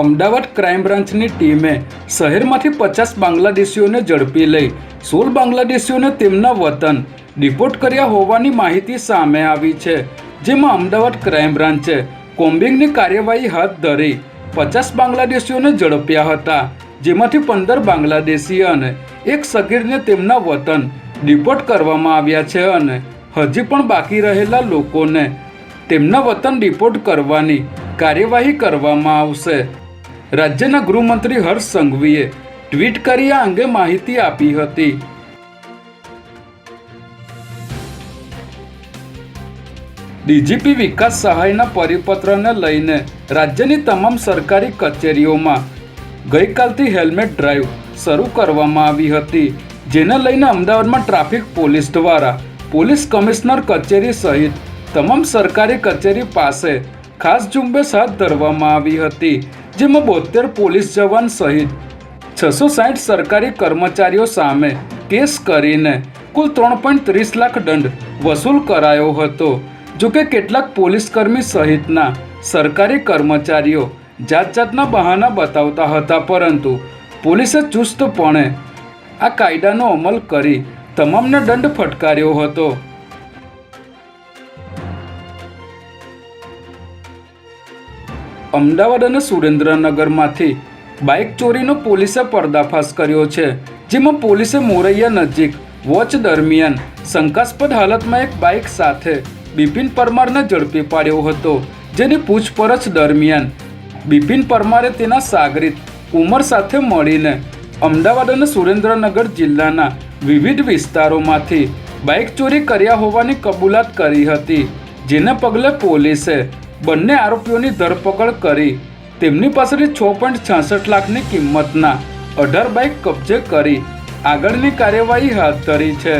Ahmedabad crime બ્રાન્ચની ટીમે શહેરમાંથી પચાસ બાંગ્લાદેશીઓને ઝડપી લઈ સોળ બાંગ્લાદેશીઓને તેમના વતન ડિપોર્ટ કર્યા હોવાની માહિતી સામે આવી છે. જેમાં અમદાવાદ ક્રાઇમ બ્રાન્ચે કોમ્બિંગની કાર્યવાહી હાથ ધરી પચાસ બાંગ્લાદેશીઓને ઝડપ્યા હતા, જેમાંથી પંદર બાંગ્લાદેશી અને એક સગીરને તેમના વતન ડિપોર્ટ કરવામાં આવ્યા છે અને હજી પણ બાકી રહેલા લોકોને તેમના વતન ડિપોર્ટ કરવાની કાર્યવાહી કરવામાં આવશે. રાજ્યના ગૃહમંત્રી હર્ષ સંઘવીએ ટ્વીટ કરી આ અંગે માહિતી આપી હતી. ડીજીપી વિકાસ સહાયના પરિપત્રને લઈને રાજ્યની તમામ સરકારી કચેરીઓમાં ગઈકાલથી હેલ્મેટ ડ્રાઈવ શરૂ કરવામાં આવી હતી, જેને લઈને અમદાવાદમાં ટ્રાફિક પોલીસ દ્વારા પોલીસ કમિશનર કચેરી સહિત તમામ સરકારી કચેરી પાસે ખાસ ઝુંબેશ હાથ ધરવામાં આવી હતી. જેમાં બોતેર પોલીસ જવાન સહિત છસો સાઠ સરકારી કર્મચારીઓ સામે કેસ કરીને કુલ ત્રણ પોઈન્ટ ત્રીસ લાખ દંડ વસૂલ કરાયો હતો. જોકે કેટલાક પોલીસકર્મી સહિતના સરકારી કર્મચારીઓ જાત જાતના બહાના બતાવતા હતા, પરંતુ પોલીસે ચુસ્તપણે આ કાયદાનો અમલ કરી તમામને દંડ ફટકાર્યો હતો. અમદાવાદ અને સુરેન્દ્રનગરમાંથી બાઇક ચોરીનો પોલીસે પર્દાફાશ કર્યો છે, જેમાં પોલીસે મોરૈયા નજીક વોચ દરમિયાન શંકાસ્પદ હાલતમાં એક બાઇક સાથે બિપિન પરમારને ઝડપી પાડ્યો હતો, જેની પૂછપરછ દરમિયાન બિપિન પરમારે તેના સાગરિત ઉમર સાથે મળીને અમદાવાદ અને સુરેન્દ્રનગર જિલ્લાના વિવિધ વિસ્તારોમાંથી બાઇક ચોરી કર્યા હોવાની કબૂલાત કરી હતી, જેને પગલે પોલીસે બંને આરોપીઓની ધરપકડ કરી. તેમની પાસેથી છ પોઈન્ટ છાસઠ લાખની કિંમતના અઢાર બાઇક કબજે કરી આગળની કાર્યવાહી હાથ ધરી છે.